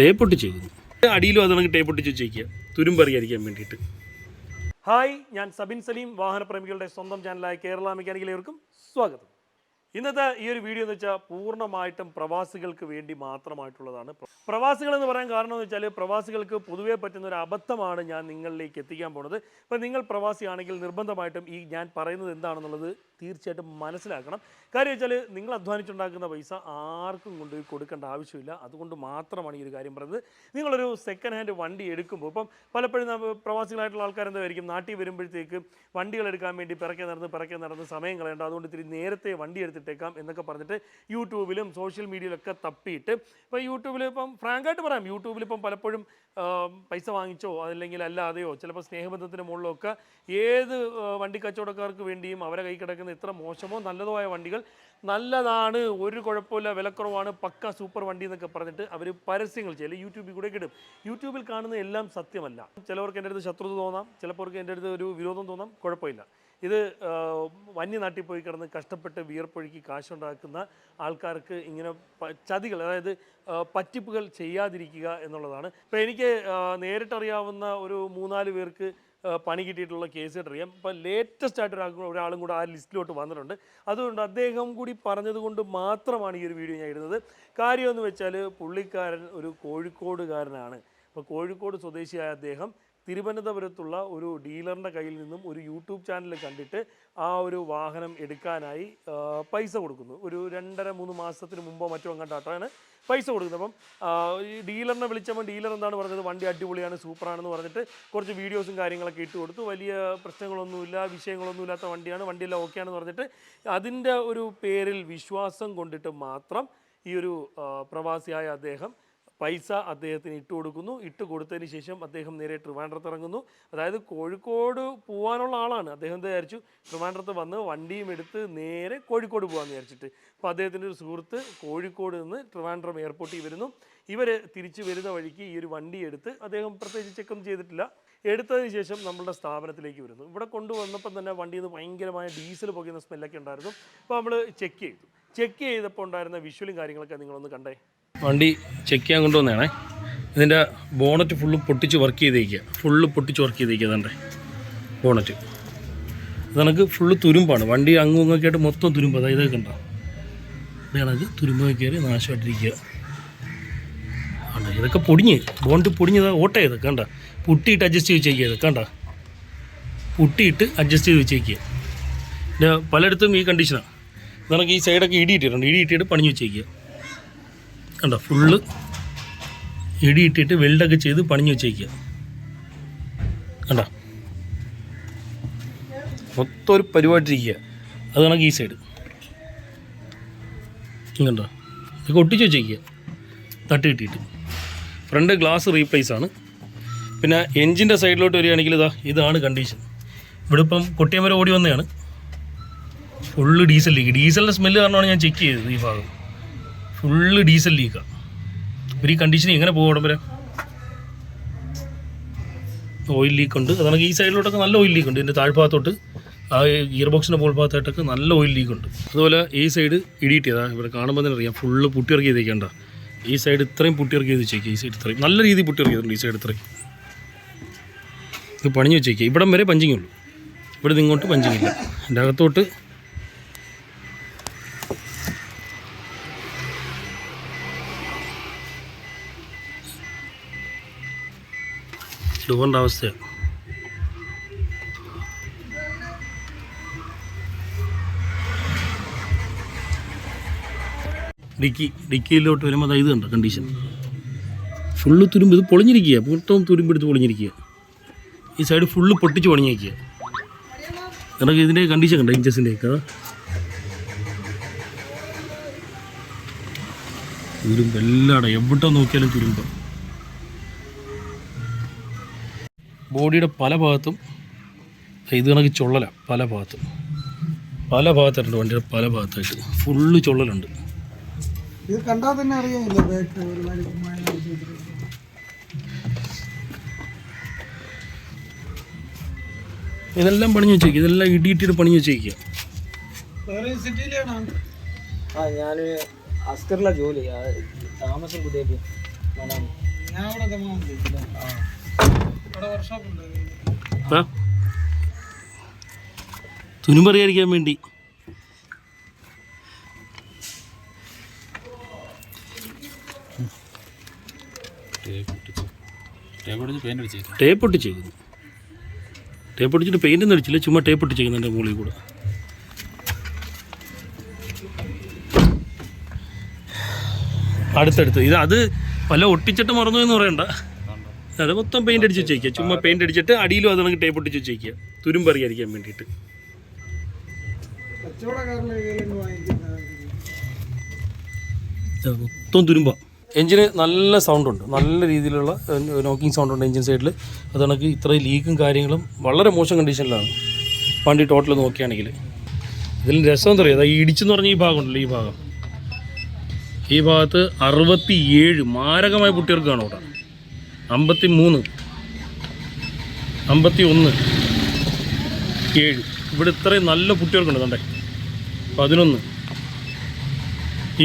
Tape ഒട്ടിച്ചേക്കുന്നു അടിയിലും അതാണെങ്കിൽ tape ഒട്ടിച്ച് വെച്ചേക്കുക തുരുമ്പറിയാതിരിക്കാൻ വേണ്ടിയിട്ട്. ഹായ് ഞാൻ സബിൻ സലീം വാഹനപ്രേമികളുടെ സ്വന്തം ചാനലായ കേരള മെക്കാനിക്കലേവർക്കും സ്വാഗതം. ഇന്നത്തെ ഈ ഒരു വീഡിയോ എന്ന് വെച്ചാൽ പൂർണമായിട്ടും പ്രവാസികൾക്ക് വേണ്ടി മാത്രമായിട്ടുള്ളതാണ്. പ്രവാസികൾ എന്ന് പറയാൻ കാരണം എന്ന് വെച്ചാൽ പ്രവാസികൾക്ക് പൊതുവേ പറ്റുന്ന ഒരു അബദ്ധമാണ് ഞാൻ നിങ്ങളിലേക്ക് എത്തിക്കാൻ പോണത്. ഇപ്പം നിങ്ങൾ പ്രവാസിയാണെങ്കിൽ നിർബന്ധമായിട്ടും ഈ ഞാൻ പറയുന്നത് എന്താണെന്നുള്ളത് തീർച്ചയായിട്ടും മനസ്സിലാക്കണം. കാര്യം വെച്ചാൽ നിങ്ങൾ അധ്വാനിച്ചുണ്ടാക്കുന്ന പൈസ ആർക്കും കൊണ്ട് കൊടുക്കേണ്ട ആവശ്യമില്ല. അതുകൊണ്ട് മാത്രമാണ് ഈ ഒരു കാര്യം പറയുന്നത്. നിങ്ങളൊരു സെക്കൻഡ് ഹാൻഡ് വണ്ടി എടുക്കുമ്പോൾ ഇപ്പം പലപ്പോഴും പ്രവാസികളായിട്ടുള്ള ആൾക്കാർ എന്തായിരിക്കും നാട്ടിൽ വരുമ്പോഴത്തേക്ക് വണ്ടികൾ എടുക്കാൻ വേണ്ടി പിറക്കെ നടന്ന് പിറക്കെ നടന്ന് സമയം കളയേണ്ട. അതുകൊണ്ട് ഇത്തിരി നേരത്തെ വണ്ടി എടുത്തിട്ടേക്കാം എന്നൊക്കെ പറഞ്ഞിട്ട് യൂട്യൂബിലും സോഷ്യൽ മീഡിയയിലൊക്കെ തപ്പിയിട്ട്. ഇപ്പോൾ യൂട്യൂബിൽ ഇപ്പം ഫ്രാങ്കായിട്ട് പറയാം യൂട്യൂബിൽ ഇപ്പം പലപ്പോഴും പൈസ വാങ്ങിച്ചോ അല്ലെങ്കിൽ അല്ലാതെയോ ചിലപ്പോൾ സ്നേഹബന്ധത്തിന് മുകളിലോ ഒക്കെ ഏത് വണ്ടി കച്ചവടക്കാർക്ക് വേണ്ടിയും അവരെ കൈ കിടക്കുന്ന ഇത്ര മോശമോ നല്ലതോ ആയ വണ്ടികൾ നല്ലതാണ് ഒരു കുഴപ്പമില്ല വിലക്കുറവാണ് പക്ക സൂപ്പർ വണ്ടി എന്നൊക്കെ പറഞ്ഞിട്ട് അവർ പരസ്യങ്ങൾ ചെയ്യും. യൂട്യൂബിൽ കൂടെ കിടും യൂട്യൂബിൽ കാണുന്ന എല്ലാം സത്യമല്ല. ചിലവർക്ക് എന്റെ അടുത്ത് ശത്രുത തോന്നാം ചിലപ്പോർക്ക് എന്റെ അടുത്ത് ഒരു വിരോധം തോന്നാം കുഴപ്പമില്ല. ഇത് വന്യ നാട്ടിൽ പോയി കിടന്ന് കഷ്ടപ്പെട്ട് വിയർപ്പൊഴുക്കി കാശുണ്ടാക്കുന്ന ആൾക്കാർക്ക് ഇങ്ങനെ ചതികൾ അതായത് പറ്റിപ്പുകൾ ചെയ്യാതിരിക്കുക എന്നുള്ളതാണ്. ഇപ്പോൾ എനിക്ക് നേരിട്ടറിയാവുന്ന ഒരു മൂന്നാൽ പേർക്ക് പണി കിട്ടിയിട്ടുള്ള കേസ് അറിയാം ഇപ്പം ലേറ്റസ്റ്റ് ആയിട്ട് ഒരാളും കൂടെ ആ ലിസ്റ്റിലോട്ട് വന്നിട്ടുണ്ട്. അതുകൊണ്ട് അദ്ദേഹം കൂടി പറഞ്ഞതുകൊണ്ട് മാത്രമാണ് ഈ ഒരു വീഡിയോ ഞാൻ ഇടുന്നത്. കാര്യമെന്ന് വെച്ചാൽ പുള്ളിക്കാരൻ ഒരു കോഴിക്കോടുകാരനാണ്. അപ്പോൾ കോഴിക്കോട് സ്വദേശിയായ അദ്ദേഹം തിരുവനന്തപുരത്തുള്ള ഒരു ഡീലറിന്റെ കയ്യിൽ നിന്നും ഒരു യൂട്യൂബ് ചാനൽ കണ്ടിട്ട് ആ ഒരു വാഹനം എടുക്കാനായി പൈസ കൊടുക്കുന്നു. ഒരു രണ്ടര മൂന്ന് മാസത്തിന് മുമ്പോ മറ്റോ അങ്ങോട്ടാണ് പൈസ കൊടുക്കുന്നത്. അപ്പം ഈ ഡീലറിനെ വിളിച്ചപ്പോൾ ഡീലർ എന്താണ് പറഞ്ഞത്? വണ്ടി അടിപൊളിയാണ് സൂപ്പറാണെന്ന് പറഞ്ഞിട്ട് കുറച്ച് വീഡിയോസും കാര്യങ്ങളൊക്കെ ഇട്ട് കൊടുത്തു. വലിയ പ്രശ്നങ്ങളൊന്നുമില്ല വിഷയങ്ങളൊന്നും ഇല്ലാത്ത വണ്ടിയാണ് വണ്ടിയെല്ലാം ഓക്കെയാണെന്ന് പറഞ്ഞിട്ട് അതിന്റെ ഒരു പേരിൽ വിശ്വാസം കൊണ്ടിട്ട് മാത്രം ഈ ഒരു പ്രവാസിയായ അദ്ദേഹം പൈസ അദ്ദേഹത്തിന് ഇട്ട് കൊടുക്കുന്നു. ഇട്ട് കൊടുത്തതിന് ശേഷം അദ്ദേഹം നേരെ ട്രിവാൻഡ്രത്ത് ഇറങ്ങുന്നു. അതായത് കോഴിക്കോട് പോകാനുള്ള ആളാണ്. അദ്ദേഹം വിചാരിച്ചു? ട്രിവാൻഡ്രത്ത് വന്ന് വണ്ടിയും എടുത്ത് നേരെ കോഴിക്കോട് പോകാമെന്ന് വിചാരിച്ചിട്ട്. അപ്പോൾ അദ്ദേഹത്തിന്റെ ഒരു സുഹൃത്ത് കോഴിക്കോട് നിന്ന് ട്രിവാൻഡ്രം എയർപോർട്ടിൽ വരുന്നു. ഇവർ തിരിച്ചു വരുന്ന വഴിക്ക് ഈ ഒരു വണ്ടി എടുത്ത് അദ്ദേഹം പ്രത്യേകിച്ച് ചെക്കൊന്നും ചെയ്തിട്ടില്ല. എടുത്തതിന് ശേഷം നമ്മളുടെ സ്ഥാപനത്തിലേക്ക് വരുന്നു. ഇവിടെ കൊണ്ടുവന്നപ്പം തന്നെ വണ്ടിയിൽ നിന്ന് ഭയങ്കരമായ ഡീസൽ പുകയുന്ന സ്മെല്ലൊക്കെ ഉണ്ടായിരുന്നു. അപ്പോൾ നമ്മൾ ചെക്ക് ചെയ്തു. ചെക്ക് ചെയ്തപ്പോൾ ഉണ്ടായിരുന്ന വിഷ്വലും കാര്യങ്ങളൊക്കെ നിങ്ങളൊന്ന് കണ്ടേ. വണ്ടി ചെക്ക് ചെയ്യാൻ കൊണ്ടുവന്നതാണേ. ഇതിന്റെ ബോണറ്റ് ഫുള്ള് പൊട്ടിച്ച് വർക്ക് ചെയ്തേക്കുക ഫുള്ള് പൊട്ടിച്ച് വർക്ക് ചെയ്തേക്കുക അതാണ്ടേ ബോണറ്റ് ഇത് കണക്ക് ഫുള്ള് തുരുമ്പാണ്. വണ്ടി അങ്ങും ഇങ്ങൊക്കെ ആയിട്ട് മൊത്തം തുരുമ്പ്. അതായത് ഇതൊക്കെ ഉണ്ടോ ഇതാണത് തുരുമ്പ് കയറി നാശമായിട്ടിരിക്കുക ഇതൊക്കെ പൊടിഞ്ഞ്. ബോണ്ട് പൊടിഞ്ഞത് ഓട്ട ഇതൊക്കെ കണ്ട? പുട്ടിയിട്ട് അഡ്ജസ്റ്റ് ചെയ്ത് വെച്ചേക്കുക ഇതൊക്കെ കണ്ട? പുട്ടിയിട്ട് അഡ്ജസ്റ്റ് ചെയ്ത് വെച്ചേക്കുക പിന്നെ പലയിടത്തും ഈ കണ്ടീഷനാണ് ഇതാണെങ്കിൽ ഈ സൈഡൊക്കെ ഇടിയിട്ടിട്ടുണ്ട്. ഇടിയിട്ടിട്ട് പണിഞ്ഞ് വെച്ചേക്കുക കണ്ടോ ഫുള്ള് ഇടിയിട്ടിട്ട് വെൽഡൊക്കെ ചെയ്ത് പണിഞ്ഞു വെച്ചേക്കുക കണ്ടോ? മൊത്തം ഒരു പരിപാടിയിരിക്കുക അത് കണക്ക് ഈ സൈഡ് കണ്ടോ? ഇതൊക്കെ ഒട്ടിച്ച് വെച്ചേക്കുക തട്ട് കിട്ടിയിട്ട്. ഫ്രണ്ട് ഗ്ലാസ് റീപ്ലേസ് ആണ്. പിന്നെ എൻജിന്റെ സൈഡിലോട്ട് വരികയാണെങ്കിൽ ഇതാ ഇതാണ് കണ്ടീഷൻ ഇവിടെ ഇപ്പം കൊട്ടിയമര ഓടി വന്നതാണ്. ഫുള്ള് ഡീസൽ ലീക്ക് ഡീസലിന്റെ സ്മെല്ല് കാരണമാണ് ഞാൻ ചെക്ക് ചെയ്തത് ഈ ഭാഗം. ഫുള്ള് ഡീസൽ ലീക്കാണ് ഇവർ ഈ കണ്ടീഷൻ എങ്ങനെ പോകും വരെ ഓയിൽ ലീക്ക് ഉണ്ട്. അതാണെങ്കിൽ ഈ സൈഡിലോട്ടൊക്കെ നല്ല ഓയിൽ ലീക്ക് ഉണ്ട്. ഇതിന്റെ താഴ്ഭാഗത്തോട്ട് ആ ഗിയർ ബോക്സിന്റെ മുകൾ ഭാഗത്തായിട്ടൊക്കെ നല്ല ഓയിൽ ലീക്ക് ഉണ്ട്. അതുപോലെ ഈ സൈഡ് ഇടിയിട്ട് ചെയ്താൽ ഇവിടെ കാണുമ്പോൾ തന്നെ അറിയാം. ഫുള്ള് പുട്ടിയിറക്കി ചെയ്തേക്കണ്ട. ഈ സൈഡ് ഇത്രയും പുട്ടിയിറക്കി ചെയ്ത് വെച്ചേക്കുക ഈ സൈഡ് ഇത്രയും. നല്ല രീതിയിൽ പുട്ടിയിറക്കി ചെയ്തിട്ടുണ്ട് ഈ സൈഡ് ഇത്രയും. ഇത് പണിഞ്ഞ് വെച്ചേക്കുക ഇവിടം വരെ പഞ്ചിങ്ങുള്ളൂ ഇവിടെ നിന്ന് ഇങ്ങോട്ട് പഞ്ചിങ്ങില്ല എന്റെ അകത്തോട്ട് ഡോറിന്റെ അവസ്ഥയാണ് ഡിക്കി ഡിക്കിയിലോട്ട് വരുമ്പോൾ ഇത് കണ്ട കണ്ടീഷൻ ഫുള്ള് തുരുമ്പ് ഇത് പൊളിഞ്ഞിരിക്കുക മൊത്തം തുരുമ്പെടുത്ത് പൊളിഞ്ഞിരിക്കുക ഈ സൈഡ് ഫുള്ള് പൊട്ടിച്ച് പൊളിഞ്ഞിരിക്കുക കാരണം ഇതിന്റെ കണ്ടീഷൻ കണ്ടോ ഇഞ്ചസിന്റെ ഒക്കെ തുരുമ്പ് എല്ലാടെ എവിടെ നോക്കിയാലും തുരുമ്പ്. ബോഡിയുടെ പല ഭാഗത്തും ഇത് കണക്ക് ചൊള്ളല പല ഭാഗത്തും. പല ഭാഗത്തായിട്ടുണ്ട് വണ്ടിയുടെ പല ഭാഗത്തായിട്ട്. ഫുള്ള് ചൊള്ളലുണ്ട്. ഇത് കണ്ടാൽ തന്നെ അറിയാമല്ലോ ബാക്ക് ഒരുപാട് മഴ നനച്ചിട്ടിരിക്കുന്നു. ഇതെല്ലാം പണിഞ്ഞ് വെച്ചേക്കുക ഇതെല്ലാം ഇടിയിട്ടിട്ട് പണിഞ്ഞ് വെച്ചേക്കുക ആ ഞാൻ ജോലി. ആ, താമസം പുതിയ ഞാൻ അവിടെ ഉണ്ട്. ആ. വേണ്ടി ടേപ്പ് ഒട്ടി ടേപ്പ് ഒട്ടിച്ച് ടേപ്പ് ഒട്ടിച്ചേക്കുന്നു. ടേപ്പ് ഒട്ടിച്ചിട്ട് പെയിന്റ് ഒന്നും അടിച്ചില്ല ചുമ്മാ ടേപ്പ് ഒട്ടിച്ചേക്കുന്നു എന്റെ മുകളിൽ കൂടെ. അടുത്തടുത്ത്. ഇത് അത് വല്ല ഒട്ടിച്ചിട്ട് മറന്നു എന്ന് പറയണ്ട. അത് മൊത്തം പെയിന്റ് അടിച്ച് വെച്ചേക്കുക. ചുമ്മാ പെയിന്റ് അടിച്ചിട്ട് അടിയിലും അത് നമുക്ക് ടേപ്പ് ഒട്ടിച്ച് വെച്ചേക്കുക. തുരുമ്പറിയാതിരിക്കാൻ വേണ്ടിയിട്ട്. മൊത്തം തുരുമ്പ. എഞ്ചിന് നല്ല സൗണ്ട് ഉണ്ട്. നല്ല രീതിയിലുള്ള നോക്കിംഗ് സൗണ്ട് ഉണ്ട് എഞ്ചിൻ സൈഡിൽ അത് കണക്ക് ഇത്രയും ലീക്കും കാര്യങ്ങളും വളരെ മോശം കണ്ടീഷനിലാണ് വണ്ടി ടോട്ടൽ നോക്കുകയാണെങ്കിൽ ഇതിൽ രസം എന്താ പറയുക ഈ ഇടിച്ചെന്ന് പറഞ്ഞ ഈ ഭാഗമുണ്ടല്ലോ ഈ ഭാഗം. ഈ ഭാഗത്ത് അറുപത്തി ഏഴ് മാരകമായ കുട്ടികൾക്കാണ് അവിടെ. അമ്പത്തി മൂന്ന് അമ്പത്തി ഒന്ന് ഏഴ്. ഇവിടെ ഇത്രയും നല്ല കുട്ടികൾക്കുണ്ട് തണ്ടേ പതിനൊന്ന്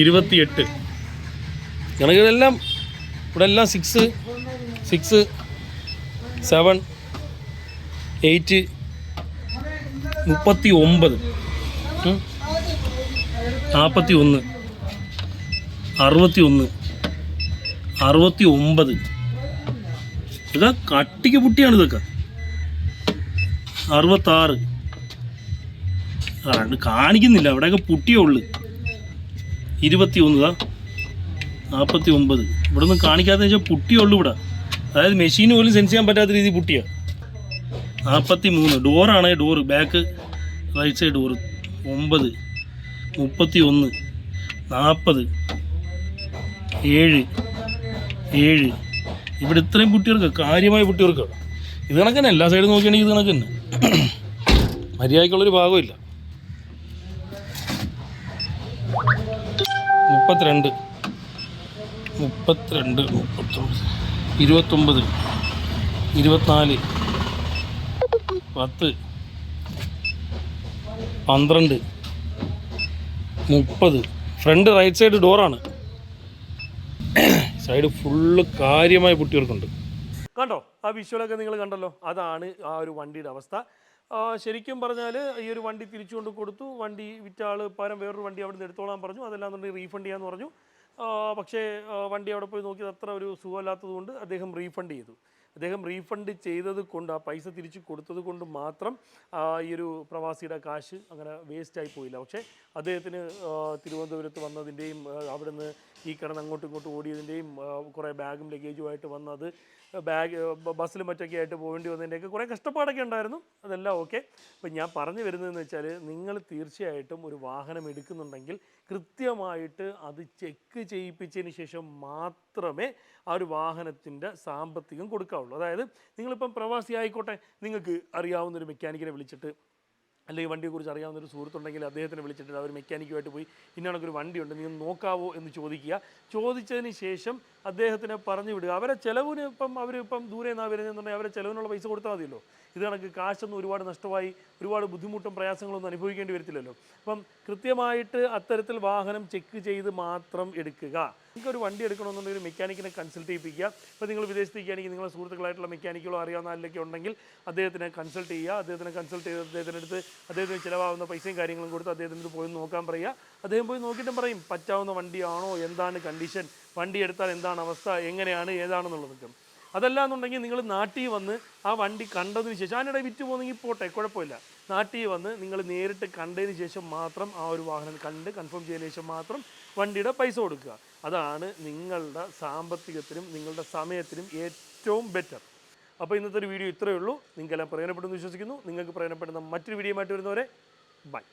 ഇരുപത്തിയെട്ട്. ഇതെല്ലാം ഇവിടെ എല്ലാം സിക്സ് സിക്സ് സെവൻ എയ്റ്റ് മുപ്പത്തി ഒമ്പത്. നാൽപ്പത്തി ഒന്ന് അറുപത്തി ഒന്ന് അറുപത്തി ഒമ്പത് ഇതാ കട്ടിക്ക് പുട്ടിയാണ് ഇതൊക്കെ. അറുപത്താറ്. ആ ഇത് കാണിക്കുന്നില്ല. അവിടെയൊക്കെ പുട്ടിയേ ഉള്ളു. ഇരുപത്തി ഒന്ന് ഇതാ നാൽപ്പത്തി ഒമ്പത് ഇവിടെ ഒന്നും കാണിക്കാത്ത വെച്ചാൽ ഉള്ളു ഇവിടെ. അതായത് മെഷീന് പോലും സെൻസ് ചെയ്യാൻ പറ്റാത്ത രീതി പുട്ടിയാണ് നാൽപ്പത്തി മൂന്ന് ഡോറാണ് door back right side door ഒമ്പത്. മുപ്പത്തി ഒന്ന് നാൽപ്പത് ഏഴ്. ഏഴ്. ഇവിടെ ഇത്രയും കുട്ടികൾക്ക് കാര്യമായ കുട്ടികൾക്ക്. ഇത് കണക്കന്നെ എല്ലാ സൈഡും നോക്കുകയാണെങ്കിൽ ഇത് കണക്കന്നെ. മര്യാദയ്ക്കുള്ളൊരു ഭാഗമില്ല മുപ്പത്തിരണ്ട്. മുപ്പത്തിരണ്ട് മുപ്പത്തൊമ്പത്. ഇരുപത്തൊമ്പത്. ഇരുപത്തിനാല്. പത്ത്. പന്ത്രണ്ട്. മുപ്പത്. ഫ്രണ്ട് റൈറ്റ് സൈഡ് ഡോറാണ്. സൈഡ് ഫുള്ള് കാര്യമായി പൊട്ടിയവർക്കുണ്ട്. കണ്ടോ? ആ വിഷ്വലൊക്കെ നിങ്ങൾ കണ്ടല്ലോ. അതാണ് ആ ഒരു വണ്ടിയുടെ അവസ്ഥ. ശരിക്കും പറഞ്ഞാൽ ഈ ഒരു വണ്ടി തിരിച്ചു കൊണ്ട് കൊടുത്തു. വണ്ടി വിറ്റ ആൾ പകരം വേറൊരു വണ്ടി അവിടെ നിന്ന് എടുത്തോളാൻ പറഞ്ഞു. അതെല്ലാം എന്നുണ്ടെങ്കിൽ റീഫണ്ട് ചെയ്യാമെന്ന് പറഞ്ഞു. പക്ഷേ വണ്ടി അവിടെ പോയി നോക്കിയത് അത്ര ഒരു സുഖമല്ലാത്തത് കൊണ്ട് അദ്ദേഹം റീഫണ്ട് ചെയ്തു. അദ്ദേഹം റീഫണ്ട് ചെയ്തത് കൊണ്ട് ആ പൈസ തിരിച്ചു കൊടുത്തത് കൊണ്ട് മാത്രം ഈ ഒരു പ്രവാസിയുടെ കാശ് അങ്ങനെ വേസ്റ്റായി പോയില്ല. പക്ഷേ അദ്ദേഹത്തിന് തിരുവനന്തപുരത്ത് വന്നതിന്റെയും അവിടുന്ന് ഈ കിടന്ന് അങ്ങോട്ടും ഇങ്ങോട്ടും ഓടിയതിന്റെയും കുറേ ബാഗും ലഗേജുമായിട്ട് വന്നത് ബാഗ് ബസ്സിലും മറ്റൊക്കെ ആയിട്ട് പോകേണ്ടി വന്നതിന്റെയൊക്കെ കുറേ കഷ്ടപ്പാടൊക്കെ ഉണ്ടായിരുന്നു. അതെല്ലാം ഓക്കെ. അപ്പം ഞാൻ പറഞ്ഞു വരുന്നതെന്ന് വെച്ചാൽ നിങ്ങൾ തീർച്ചയായിട്ടും ഒരു വാഹനം എടുക്കുന്നുണ്ടെങ്കിൽ കൃത്യമായിട്ട് അത് ചെക്ക് ചെയ്യിപ്പിച്ചതിന് ശേഷം മാത്രമേ ആ ഒരു വാഹനത്തിന്റെ സാമ്പത്തികം കൊടുക്കാവുള്ളൂ. അതായത് നിങ്ങളിപ്പം പ്രവാസി ആയിക്കോട്ടെ നിങ്ങൾക്ക് അറിയാവുന്ന ഒരു മെക്കാനിക്കിനെ വിളിച്ചിട്ട് അല്ലെങ്കിൽ വണ്ടിയെക്കുറിച്ച് അറിയാവുന്ന ഒരു സുഹൃത്തുണ്ടെങ്കിൽ അദ്ദേഹത്തിനെ വിളിച്ചിട്ട് അവർ മെക്കാനിക്കുമായിട്ട് പോയി ഇന്നാണെങ്കിൽ ഒരു വണ്ടിയുണ്ട് നീ നോക്കാവോ? എന്ന് ചോദിക്കുക. ചോദിച്ചതിന് ശേഷം അദ്ദേഹത്തിനെ പറഞ്ഞു വിടുക. അവരെ ചിലവിന് ഇപ്പം അവർ ഇപ്പം ദൂരെ നിന്നാണ് വരുന്നതെന്നുണ്ടെങ്കിൽ അവരെ ചിലവിനുള്ള പൈസ കൊടുത്താൽ മതിയല്ലോ. ഇത് കണക്ക് കാശൊന്നും ഒരുപാട് നഷ്ടമായി ഒരുപാട് ബുദ്ധിമുട്ടും പ്രയാസങ്ങളൊന്നും അനുഭവിക്കേണ്ടി വരത്തില്ലല്ലോ. അപ്പം കൃത്യമായിട്ട് അത്തരത്തിൽ വാഹനം ചെക്ക് ചെയ്ത് മാത്രം എടുക്കുക. നിങ്ങൾക്കൊരു വണ്ടി എടുക്കണമെന്നുണ്ടെങ്കിൽ ഒരു മെക്കാനിക്കിനെ കൺസൾട്ട് ചെയ്യിപ്പിക്കുക. ഇപ്പോൾ നിങ്ങൾ വിദേശത്തേക്കാണെങ്കിൽ നിങ്ങളുടെ സുഹൃത്തുക്കളായിട്ടുള്ള മെക്കാനിക്കുകളോ അറിയാവുന്ന ആരിലൊക്കെ ഉണ്ടെങ്കിൽ അദ്ദേഹത്തിനെ കൺസൾട്ട് ചെയ്യുക. അദ്ദേഹത്തിനെ കൺസൾട്ട് ചെയ്ത് അദ്ദേഹത്തിന്റെ അടുത്ത് അദ്ദേഹത്തിന് ചിലവാകുന്ന പൈസയും കാര്യങ്ങളും കൊടുത്ത് അദ്ദേഹത്തിന്റെ പോയി നോക്കാൻ പറയുക. അദ്ദേഹം പോയി നോക്കിയിട്ടും പറയും പറ്റാവുന്ന വണ്ടിയാണോ? എന്താണ് കണ്ടീഷൻ വണ്ടി എടുത്താൽ എന്താണ് അവസ്ഥ എങ്ങനെയാണ് ഏതാണെന്നുള്ളതൊക്കെ. അതല്ല എന്നുണ്ടെങ്കിൽ നിങ്ങൾ നാട്ടിൽ വന്ന് ആ വണ്ടി കണ്ടതിന് ശേഷം അതിനിടെ വിറ്റ് പോകുന്നെങ്കിൽ പോട്ടെ കുഴപ്പമില്ല. നാട്ടിൽ വന്ന് നിങ്ങൾ നേരിട്ട് കണ്ടതിന് ശേഷം മാത്രം ആ ഒരു വാഹനം കണ്ട് കൺഫേം ചെയ്തതിന് ശേഷം മാത്രം വണ്ടിയുടെ പൈസ കൊടുക്കുക. അതാണ് നിങ്ങളുടെ സാമ്പത്തികത്തിനും നിങ്ങളുടെ സമയത്തിനും ഏറ്റവും ബെറ്റർ അപ്പോൾ ഇന്നത്തെ ഒരു വീഡിയോ ഇത്രയേ ഉള്ളൂ. നിങ്ങൾക്കെല്ലാം പ്രയോജനപ്പെടുമെന്ന് വിശ്വസിക്കുന്നു. നിങ്ങൾക്ക് പ്രയോജനപ്പെടുന്ന മറ്റൊരു വീഡിയോ ആയിട്ട് വരുന്നവരെ ബൈ